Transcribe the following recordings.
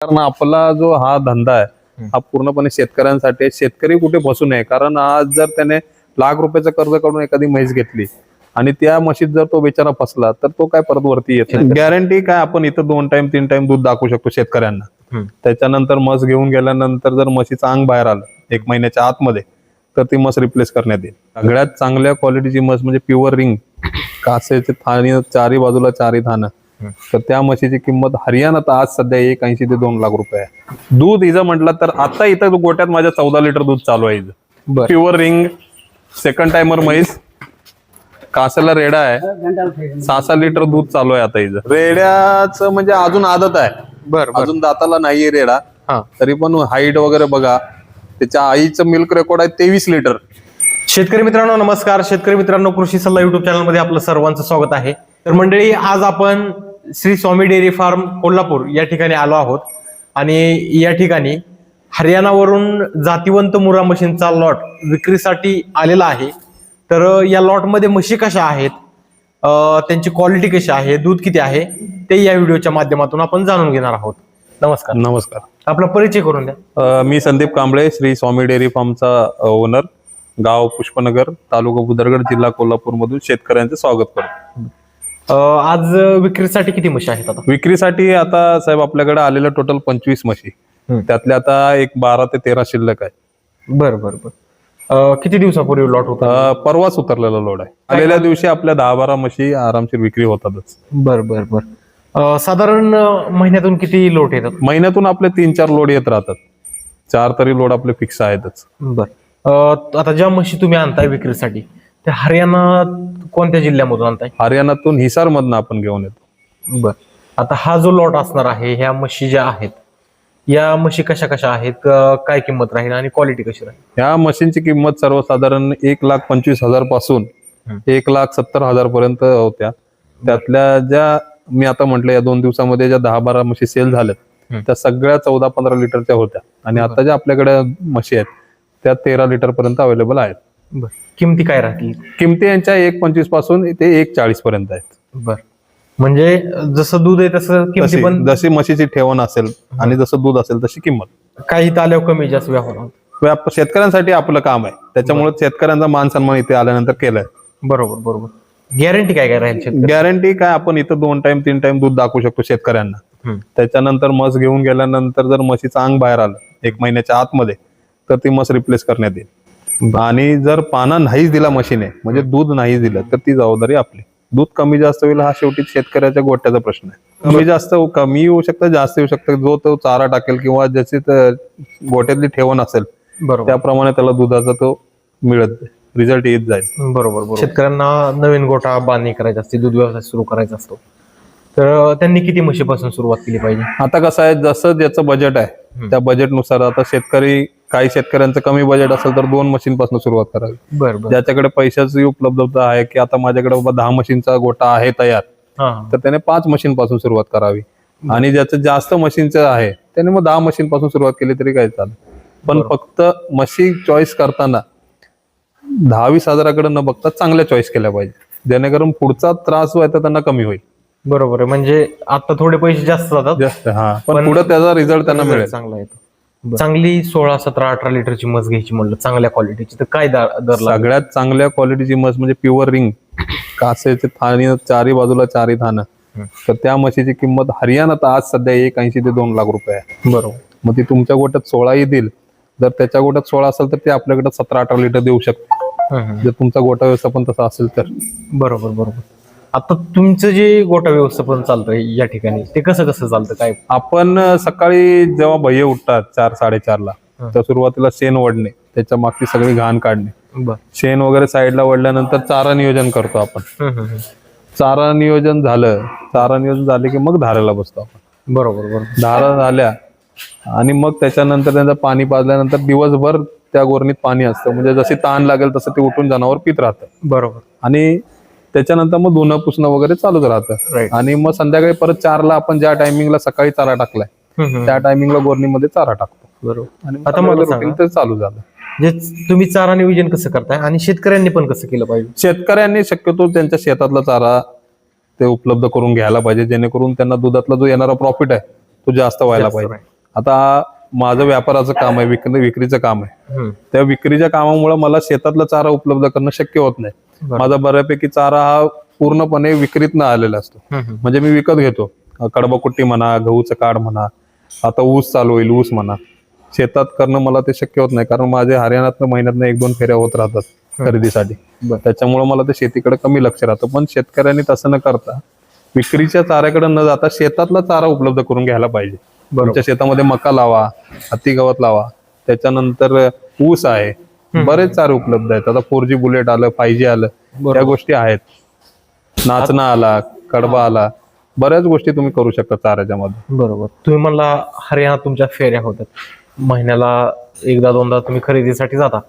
कारण आपला जो हा धंदा आहे हा पूर्णपणे शेतकऱ्यांसाठी आहे. शेतकरी कुठे फसू नये. कारण आज जर त्याने लाख रुपयाचं कर्ज काढून एखादी म्हैस घेतली आणि त्या म्हशीत जर तो बिचारा फसला तर तो काय परत वरती येत नाही. गॅरंटी काय आपण इथं दोन टाइम तीन टाइम दूध दाखवू शकतो शेतकऱ्यांना. त्याच्यानंतर म्हस घेऊन गेल्यानंतर जर म्हशीचं अंग बाहेर आलं एक महिन्याच्या आतमध्ये तर ती म्हस रिप्लेस करण्यात येईल. सगळ्यात चांगल्या क्वालिटीची म्हस म्हणजे प्युअर रिंग कासेचे थाणी चारी बाजूला चारी थानं तर त्या म्हशीची किंमत हरियाणात आज सध्या एक ऐंशी ते दोन लाख रुपये आहे. दूध हिचं म्हटलं तर आता इथं गोट्यात माझ्या चौदा लिटर दूध चालू आहे प्युअर रिंग सेकंड टायमर म्हैस कासाला रेडा आहे सहा सहा लिटर दूध चालू आहे आता हिचं रेड्याचं म्हणजे अजून आदत आहे. बर अजून दाताला नाहीये रेडा. हा. तरी पण हाईट वगैरे बघा. त्याच्या आईचं मिल्क रेकॉर्ड आहे तेवीस लिटर. शेतकरी मित्रांनो नमस्कार. शेतकरी मित्रांनो कृषी सल्ला युट्यूब चॅनलमध्ये आपलं सर्वांचं स्वागत आहे. तर मंडळी आज आपण श्री स्वामी डेअरी फार्म कोल्हापूर या ठिकाणी आलो आहोत. आणि या ठिकाणी हरियाणावरून जातीवंत मुरा मशीनचा लॉट विक्रीसाठी आलेला आहे. तर या लॉटमध्ये म्हशी कशा आहेत? त्यांची क्वालिटी कशी आहे? दूध किती आहे? ते या व्हिडिओच्या माध्यमातून आपण जाणून घेणार आहोत. नमस्कार. नमस्कार. आपला परिचय करून द्या. मी संदीप कांबळे श्री स्वामी डेअरी फार्मचा ओनर गाव पुष्पनगर तालुका बुदरगड जिल्हा कोल्हापूर मधून शेतकऱ्यांचे स्वागत करतो. आज विक्रीसाठी किती म्हशी आहेत आता? विक्रीसाठी आता साहेब आपल्याकडे आलेलं टोटल पंचवीस म्हशी. त्यातल्या आता एक बारा ते तेरा शिल्लक आहे. बर बर बर. अं, किती दिवसापूर्वी लॉट होता अ, परवाच उतरलेला लोड आहे. आलेल्या दिवशी आपल्या दहा बारा म्हशी आरामशीर विक्री होतातच. बर बर बर. अं, साधारण अं, महिन्यातून किती लोट येतात? महिन्यातून आपले तीन चार लोड येत राहतात. चार तरी लोड आपले फिक्स आहेतच. बर. अं, आता ज्या म्हशी तुम्ही आणताय विक्रीसाठी त्या हरियाणा कोणत्या जिल्ह्यामधून आणताय? हरियाणातून हिसार मधनं आपण घेऊन येतो. बर. आता हा जो लॉट असणार आहे ह्या म्हशी ज्या आहेत या म्हशी कशा कशा आहेत काय किंमत राहील आणि क्वालिटी कशी राहील? ह्या मशीनची किंमत सर्वसाधारण एक लाख पंचवीस हजारपासून. एक लाख सत्तर हजार पर्यंत होत्या. त्यातल्या ज्या मी आता म्हटलं या दोन दिवसामध्ये ज्या दहा बारा म्हशी सेल झाल्यात हम्म. त्या सगळ्या चौदा पंधरा लिटरच्या होत्या. आणि आता ज्या आपल्याकडे म्हशी आहेत त्या तेरा लिटर पर्यंत अवेलेबल आहेत. बर. किमती काय राहतील? किमती यांच्या एक पंचवीसपासून ते एक चाळीस पर्यंत आहेत. बर. म्हणजे जसं दूध आहे तसं किमती पण जशी म्हशीची ठेवण असेल आणि जसं दूध असेल तशी किंमत. काही आल्यावर कमी जास्त व्यवहार होतो. व्याप- शेतकऱ्यांसाठी आपलं काम आहे. त्याच्यामुळे शेतकऱ्यांचा मान सन्मान इथे आल्यानंतर केलाय. बरोबर बरोबर. गॅरंटी काय काय राहील गॅरंटी काय आपण इथं दोन टाइम तीन टाइम दूध दाखवू शकतो शेतकऱ्यांना. त्याच्यानंतर म्हस घेऊन गेल्यानंतर जर म्हशीचं अंग बाहेर आलं एक महिन्याच्या आतमध्ये तर ती म्हस रिप्लेस करण्यात येईल. आणि जर पाना नाहीच दिला म्हशीने म्हणजे दूध नाही दिलं तर ती जबाबदारी आपली. दूध कमी जास्त होईल हा शेवटी शेतकऱ्याच्या गोट्याचा प्रश्न आहे. कमी जास्त कमी येऊ शकतं जास्त येऊ शकतं. जो तो चारा टाकेल किंवा ज्याची त- गोट्यातली ठेवण असेल बरोबर. त्याप्रमाणे त्याला दुधाचा तो मिळत रिझल्ट येत जाईल. बरोबर बरोबर. शेतकऱ्यांना नवीन गोठा बांधणी करायची असते दूध व्यवसाय सुरू करायचा असतो. तर त्यांनी किती म्हशीपासून सुरुवात केली पाहिजे? आता कसं आहे जसं ज्याचं बजेट आहे त्या बजेटनुसार आता शेतकरी काही शेतकऱ्यांचं कमी बजेट असेल तर दोन मशीन पासून सुरुवात करावी. बरं ज्याच्याकडे पैशाची उपलब्धता आहे की आता माझ्याकडे बाबा दहा मशीनचा गोटा आहे तयार. तर त्याने पाच मशीन पासून सुरुवात करावी. आणि ज्याचं जास्त मशीनचं आहे त्याने मग दहा मशीन पासून सुरुवात केली तरी काय चालेल. पण फक्त मशीन चॉईस करताना दहा वीस हजाराकडे न बघता चांगल्या चॉईस केल्या पाहिजे. जेणेकरून पुढचा त्रास जो आहे त्यांना कमी होईल. बरोबर आहे. म्हणजे आता थोडे पैसे जास्त जातात. जास्त हा. पण पुढे त्याचा रिझल्ट त्यांना मिळेल. चांगला येतो चांगली सोळा सतरा अठरा लिटरची मस घ्यायची म्हणलं चांगल्या क्वालिटीची तर काय दर दर लागेल? सगळ्यात चांगल्या क्वालिटीची म्हस म्हणजे प्युअर रिंग कासेचे थाणी चारी बाजूला चारी थानं तर त्या म्हशीची किंमत हरियाणात आज सध्या एक ऐंशी ते दोन लाख रुपये आहे. बरोबर. मग ती तुमच्या गोट्यात सोळा येतील जर त्याच्या गोट्यात सोळा असेल तर ते आपल्याकडे सतरा अठरा लिटर देऊ शकते. जर तुमचा गोटा व्यवस्थापन तसा असेल तर. बरोबर बरोबर. आता तुमचं जे गोठा व्यवस्थापन चालतंय या ठिकाणी ते कसं कसं चालतं? काय? आपण सकाळी जेव्हा भैये उठतात चार साडेचारला. तर सुरुवातीला शेण वडणे त्याच्या मागची सगळी घाण काढणे. शेण वगैरे साईडला वडल्यानंतर चारा नियोजन करतो आपण. चारा नियोजन झालं चारा नियोजन झाले की मग धाराला बसतो आपण. बरोबर बरोबर. धारा झाल्या आणि मग त्याच्यानंतर त्यांचं पाणी पाजल्यानंतर दिवसभर त्या गोरणीत पाणी असतं. म्हणजे जशी ताण लागेल तसं ते उठून जनावर पित राहतं. बरोबर. आणि त्याच्यानंतर मग धुणं पुसणं वगैरे चालूच राहतं. आणि मग संध्याकाळी परत चारला आपण ज्या टायमिंगला सकाळी चारा टाकलाय त्या टायमिंगला गोरणीमध्ये चारा टाकतो. बरोबर. आणि आता मला रुटीन चालू झालं. जे तुम्ही चारा नियोजन कसं करताय आणि शेतकऱ्यांनी पण कसं केलं पाहिजे? शेतकऱ्यांनी शक्यतो त्यांच्या शेतातला चारा ते उपलब्ध करून घ्यायला पाहिजे जेणेकरून त्यांना दुधातला जो येणारा प्रॉफिट आहे तो जास्त व्हायला जास्त पाहिजे. आता माझं व्यापाराचं काम आहे विक्री विक्रीचं काम आहे. त्या विक्रीच्या कामामुळे मला शेतातला चारा उपलब्ध करणं शक्य होत नाही. माझा बऱ्यापैकी चारा हा पूर्णपणे विक्रीतनं आलेला असतो. म्हणजे मी विकत घेतो. कडबाकुट्टी म्हणा गहूचं काढ म्हणा आता ऊस चालू होईल ऊस म्हणा. शेतात करणं मला ते शक्य होत नाही कारण माझे हरियाणातनं महिन्यातनं एक दोन फेऱ्या होत राहतात खरेदीसाठी. त्याच्यामुळे मला ते शेतीकडे कमी लक्ष राहतं. पण शेतकऱ्यांनी तसं न करता विक्रीच्या चाऱ्याकडे न जाता शेतातला चारा उपलब्ध करून घ्यायला पाहिजे. तुमच्या शेतामध्ये मका लावा हत्ती गवत लावा त्याच्यानंतर ऊस आहे. बरेच चारे उपलब्ध आहेत. आता फोर जी बुलेट आलं फाय जी आलं त्या गोष्टी आहेत. नाचणं आला कडबा आला बऱ्याच गोष्टी तुम्ही करू शकता चाऱ्याच्या मध्ये बरोबर. तुम्ही म्हणला हरियाणा तुमच्या फेऱ्या होतात महिन्याला एकदा दोनदा तुम्ही खरेदीसाठी जाता.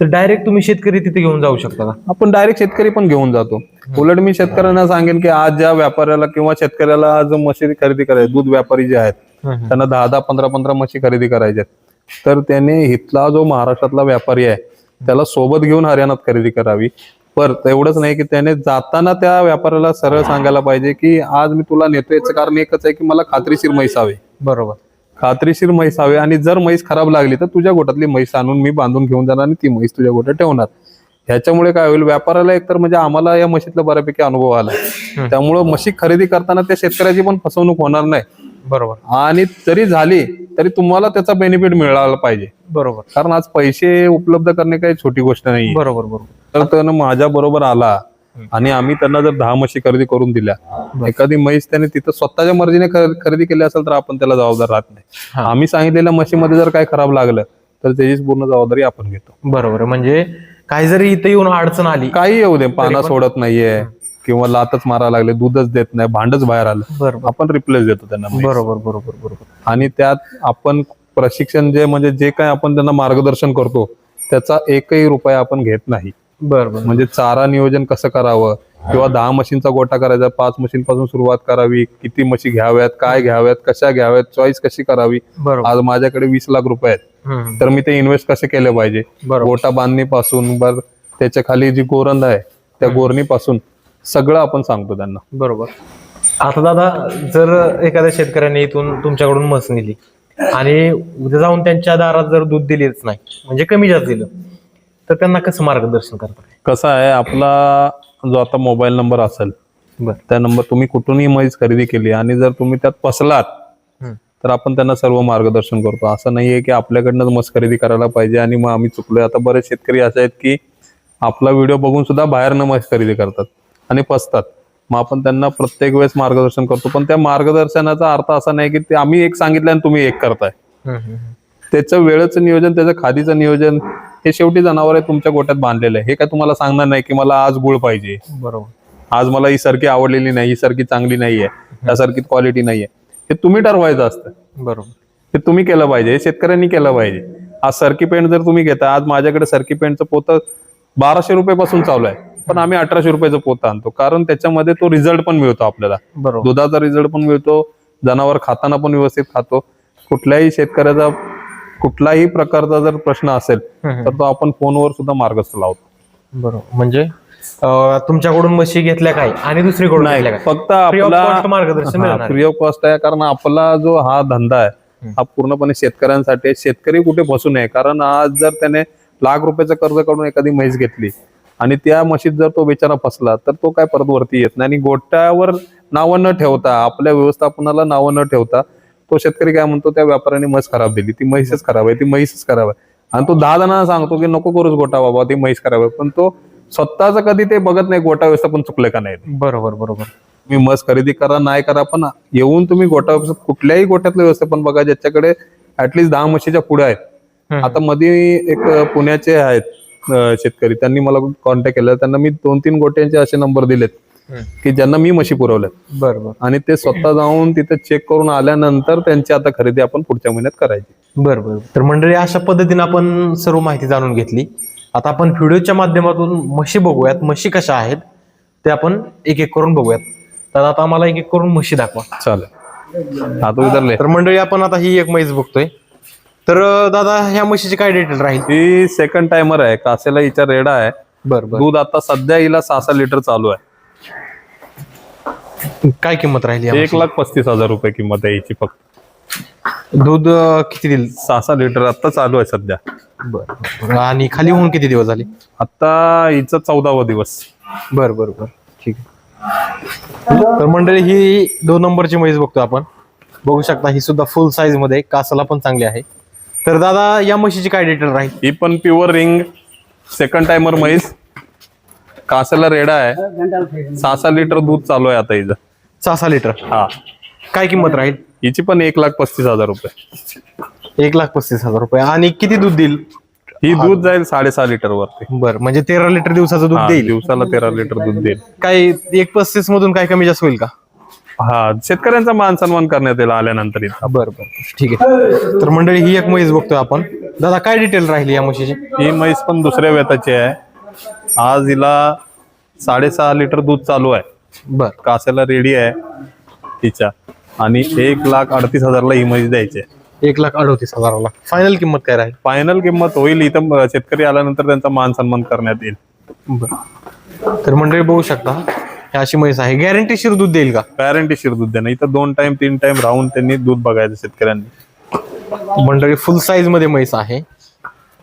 तर डायरेक्ट तुम्ही शेतकरी तिथे घेऊन जाऊ शकता का? आपण डायरेक्ट शेतकरी पण घेऊन जातो. उलट मी शेतकऱ्यांना सांगेन की आज ज्या व्यापाऱ्याला किंवा शेतकऱ्याला आज म्हशी खरेदी करायची दूध व्यापारी जे आहेत त्यांना दहा दहा पंधरा पंधरा म्हशी खरेदी करायच्या तर त्याने इथला जो महाराष्ट्रातला व्यापारी आहे त्याला सोबत घेऊन हरियाणात खरेदी करावी. पर एवढंच नाही की त्याने जाताना त्या व्यापाऱ्याला सरळ सांगायला पाहिजे की आज मी तुला नेतो याचं कारण एकच आहे की मला खात्रीशीर म्हैस हवी. बरोबर. खात्रीशीर म्हैस हवी आणि जर म्हैस खराब लागली तर तुझ्या गोठातली म्हैस आणून मी बांधून घेऊन जाणार आणि ती म्हैस तुझ्या गोठ्यात ठेवणार. ह्याच्यामुळे काय होईल व्यापाराला एकतर म्हणजे आम्हाला या म्हशीतला बऱ्यापैकी अनुभव आला. त्यामुळं म्हशी खरेदी करताना त्या शेतकऱ्याची पण फसवणूक होणार नाही. बरोबर. आणि जरी झाली तरी तुम्हाला त्याचा बेनिफिट मिळाला पाहिजे. बरोबर. कारण आज पैसे उपलब्ध करणे काही छोटी गोष्ट नाही बरोबर बरोबर. तर त्यानं माझ्या बरोबर आला आणि आम्ही त्यांना जर दहा म्हशी खरेदी करून दिल्या एखादी म्हैस त्याने तिथं स्वतःच्या मर्जीने खर- खरेदी केली असेल तर आपण त्याला जबाबदार राहत नाही. आम्ही सांगितलेल्या म्हशीमध्ये जर काय खराब लागलं तर त्याची पूर्ण जबाबदारी आपण घेतो. बरोबर. म्हणजे काही जरी इथं येऊन अडचण आली काही येऊ दे पाना सोडत नाहीये. किंवा लातच मारायला लागले दूधच देत नाही भांडच बाहेर आलं आपण रिप्लेस देतो त्यांना. बरोबर बरोबर बरोबर. आणि त्यात आपण प्रशिक्षण जे म्हणजे जे काय आपण त्यांना मार्गदर्शन करतो त्याचा एकही रुपया आपण घेत नाही. बरोबर. म्हणजे चारा नियोजन कसं करावं? किंवा दहा मशीनचा गोठा करायचा पाच मशीन पासून सुरुवात करावी किती म्हशी घ्याव्यात काय घ्याव्यात कशा घ्याव्यात चॉईस कशी करावी? आज माझ्याकडे वीस लाख रुपये आहेत. तर मी ते इन्व्हेस्ट कसे केले पाहिजे? गोटा बांधणीपासून बर त्याच्याखाली जी गोरंद आहे त्या गोरणीपासून सगळं आपण सांगतो त्यांना. बरोबर. आता दादा जर एखाद्या शेतकऱ्याने इथून तुमच्याकडून म्हस नेली आणि उद्या जाऊन त्यांच्या दारात जर दूध दिलेच नाही म्हणजे कमी जास्त दिलं तर त्यांना कसं मार्गदर्शन करता कसं आहे आपला जो आता मोबाईल नंबर असेल बर. त्या नंबर तुम्ही कुठूनही म्हैस खरेदी केली आणि जर तुम्ही त्यात फसलात हम्म. तर आपण त्यांना सर्व मार्गदर्शन करतो. असं नाहीये की आपल्याकडनंच मस खरेदी करायला पाहिजे आणि मग आम्ही चुकलोय. आता बरेच शेतकरी असे आहेत की आपला व्हिडिओ बघून सुद्धा बाहेरनं म्हैस खरेदी करतात. आणि फसतात. मग आपण त्यांना प्रत्येक वेळेस मार्गदर्शन करतो. पण त्या मार्गदर्शनाचा अर्थ असा नाही की ते आम्ही एक सांगितलं आणि तुम्ही एक करताय. त्याचं वेळेचं नियोजन त्याचं खादीचं नियोजन हे शेवटी जनावर आहे तुमच्या गोट्यात बांधलेलं आहे. हे काय तुम्हाला सांगणार नाही की मला आज गुळ पाहिजे. बरोबर. आज मला ही सारखी आवडलेली नाही ही सारखी चांगली नाहीये त्यासारखी क्वालिटी नाहीये. हे तुम्ही ठरवायचं असतं. बरोबर. हे तुम्ही केलं पाहिजे हे शेतकऱ्यांनी केलं पाहिजे. आज सरकी पेंट जर तुम्ही घेता आज माझ्याकडे सरकी पेंटचं पोतं बाराशे रुपयापासून चालू आहे. पण आम्ही अठराशे रुपयाचं पोतं आणतो. कारण त्याच्यामध्ये तो रिझल्ट पण मिळतो आपल्याला. बरोबर. दुधाचा रिझल्ट पण मिळतो जनावर खाताना पण व्यवस्थित खातो. कुठल्याही शेतकऱ्याचा कुठलाही प्रकारचा जर प्रश्न असेल. तर तो आपण फोनवर सुद्धा मार्गस्थ लावतो. बरोबर. म्हणजे तुमच्याकडून म्हशी घेतल्या काय? आणि दुसरीकडून फक्त आपला मार्गदर्शन. फ्री ऑफ कॉस्ट आहे कारण आपला जो हा धंदा आहे हा पूर्णपणे शेतकऱ्यांसाठी. शेतकरी कुठे फसू नये कारण आज जर त्याने लाख रुपयाचं कर्ज काढून एखादी म्हैस घेतली आणि त्या म्हशीत जर तो बिचारा फसला तर तो काय परत वरती येत नाही आणि गोट्यावर नावं न ठेवता आपल्या व्यवस्थापनाला नावं न ठेवता तो शेतकरी काय म्हणतो त्या व्यापाऱ्याने म्हैस खराब दिली. ती म्हैसच खराब आहे ती म्हैसच खराब आहे. आणि तो दहा जणांना सांगतो की नको करूच गोटा बाबा ती म्हैस खराब आहे. पण तो स्वतःच कधी ते बघत नाही गोटा व्यवस्थापन चुकले का नाही बरोबर बरोबर. तुम्ही मस खरेदी करा नाही करा पण येऊन तुम्ही गोटा कुठल्याही गोट्यातलं व्यवस्थापन बघा ज्याच्याकडे ऍटलीस्ट दहा म्हशीच्या पुढे आहेत. आता मध्ये एक पुण्याचे आहेत शेतकरी. त्यांनी मला कॉन्टॅक्ट केला. त्यांना मी दोन तीन गोट्यांचे असे नंबर दिलेत. की ज्यांना मी म्हशी पुरवल्यात. बरोबर आणि ते स्वतः जाऊन तिथे चेक करून आल्यानंतर त्यांची आता खरेदी आपण पुढच्या महिन्यात करायची. बरं बरं. तर मंडळी अशा पद्धतीने आपण सर्व माहिती जाणून घेतली. आता आपण व्हिडिओच्या माध्यमातून म्हशी बघूयात. म्हशी कशा आहेत ते आपण एक एक करून बघूयात. तर आता आम्हाला एक एक करून म्हशी दाखवा. चालेल. आता विचारले तर मंडळी आपण आता ही एक म्हैस बघतोय. तर दादा ह्या म्हशीची काय डिटेल राहील? ही सेकंड टायमर आहे. कासेला हिचा रेडा आहे. बरं बरं. दूध आता सध्या हिला सहा सहा लिटर चालू आहे. काय किंमत राहील या एक लाख पस्तीस हजार रुपये किंमत आहे हिची फक्त. दूध अं, किती दिल सहा सहा लिटर आता चालू आहे सध्या. बर आणि खाली होऊन किती दिवस झाले? आता हिचा चौदावा दिवस. बर बर बर. ठीक आहे. तर मंडळी ही दोन नंबरची म्हैस बघतो आपण. बघू शकता ही सुद्धा फुल साईजमध्ये कासाला पण चांगली आहे. तर दादा या म्हशीची काय डिटेल राहील? ही पण प्युअर रिंग सेकंड टायमर म्हैस. कासाला रेडा आहे. सहा सहा लिटर दूध चालू आहे आता हिचं. सहा सहा लिटर? हा. काय किंमत राहील? हिची पण एक लाख पस्तीस हजार रुपये. एक लाख पस्तीस हजार रुपये. आणि किती दूध देईल? ही दूध जाईल साडेसहा लिटर वरती. बर म्हणजे तेरा लिटर दिवसाचं दूध हा, देईल. दिवसाला तेरा लिटर दूध देईल. काय एक पस्तीस मधून काय कमी जास्त होईल का? हा शेतकऱ्यांचा मान सन्मान करण्यात येईल आल्यानंतर इथं. बर बर. ठीक आहे. तर मंडळी ही एक म्हैस बघतोय आपण. दादा काय डिटेल राहिली या म्हशीची? ही म्हैस पण दुसऱ्या वेताची आहे. आज हिला साडेसहा लिटर दूध चालू आहे. बर. कासाला रेडी आहे तिच्या. आणि एक लाख अडतीस हजारला ही म्हैस द्यायची एक लाख अडोतीस हजाराला. फायनल किंमत काय राहील? फायनल किंमत होईल. इथं अं, शेतकरी आल्यानंतर त्यांचा मान सन्मान करण्यात येईल. बर. तर मंडळी बघू शकता. अशी म्हैस आहे. गॅरंटीशीर दूध देईल का? गॅरंटीशीर दूध देणं. इथं दोन टाइम तीन टाइम राहून त्यांनी दूध बघायचं शेतकऱ्यांनी. मंडळी फुल साईजमध्ये म्हैस आहे.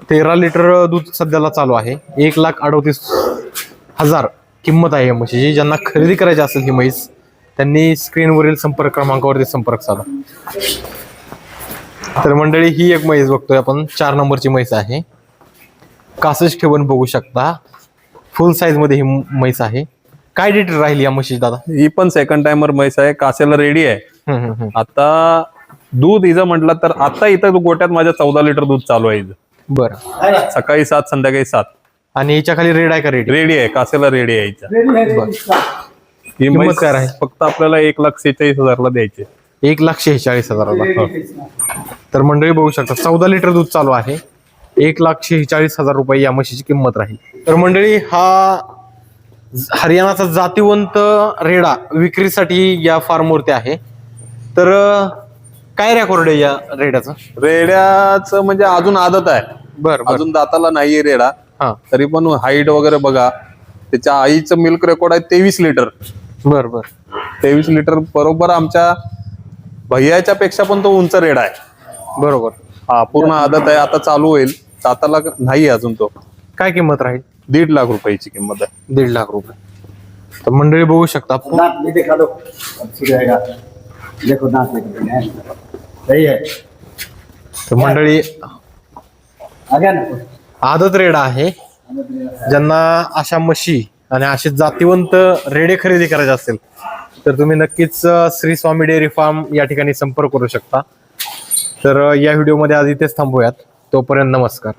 तेरा लिटर दूध सध्याला चालू आहे. एक लाख अडोतीस हजार किंमत आहे या म्हशीची. ज्यांना खरेदी करायची असेल ही म्हैस त्यांनी स्क्रीनवरील संपर्क क्रमांकावरती संपर्क साधा. तर मंडळी ही एक म्हैस बघतोय आपण. चार नंबरची म्हैस आहे. कासच ठेवून बघू शकता. फुल साईजमध्ये ही म्हैस आहे. काय डिटेल राहील या म्हशीची दादा ही पण सेकंड टाइमर म्हैस आहे कासेला रेडी आहे. हम्म, हम्म, हम्म. आता दूध हिचं म्हटलं तर आता इथं गोट्यात माझ्या चौदा लिटर दूध चालू आहे हिचं. बरं. सकाळी सात संध्याकाळी सात. आणि याच्या खाली रेड आहे का रेड? रेडी आहे कासेला रेडी आहे हिच्या ही किंमत म्हैस काय राहील? फक्त आपल्याला एक लाख सेहेचाळीस हजारला द्यायची एक लाख शेहेचाळीस हजाराला. तर मंडळी बघू शकता चौदा लिटर दूध चालू आहे. एक लाख शेहेचाळीस हजार रुपये या म्हशीची किंमत राहील. तर मंडळी हा हरियाणाचा जातीवंत रेडा विक्रीसाठी या फार्मवरती आहे. तर काय रेकॉर्ड आहे या रेड्याचं? रेड्याचं म्हणजे अजून आदत आहे. बर बर. अजून दाताला नाहीये रेडा. हा. तरी पण हाईट वगैरे बघा. त्याच्या आईचं मिल्क रेकॉर्ड आहे तेवीस लिटर बर बर. तेवीस लिटर बरोबर आमच्या भैयाच्या पेक्षा पण तो उंच रेडा आहे. बरोबर. हा पूर्ण आदत आहे. आता चालू होईल. दाताला नाही अजून तो. काय किंमत राहील? दीड लाख रुपयाची किंमत आहे. दीड लाख रुपये. तर मंडळी बघू शकता. दांत भी दिखा दो अब शुरू रहेगा देखो दांत लेके हैं. सही है. तर मंडळी आ गया ना आदत रेडा आहे. ज्यांना अशा म्हशी आणि असे जातीवंत रेडे खरेदी करायचे असेल तर तुम्ही नक्कीच अ, श्री स्वामी डेअरी फार्म या ठिकाणी संपर्क करू शकता. तर अ, या व्हिडिओमध्ये आज इथेच थांबूयात. तोपर्यंत नमस्कार.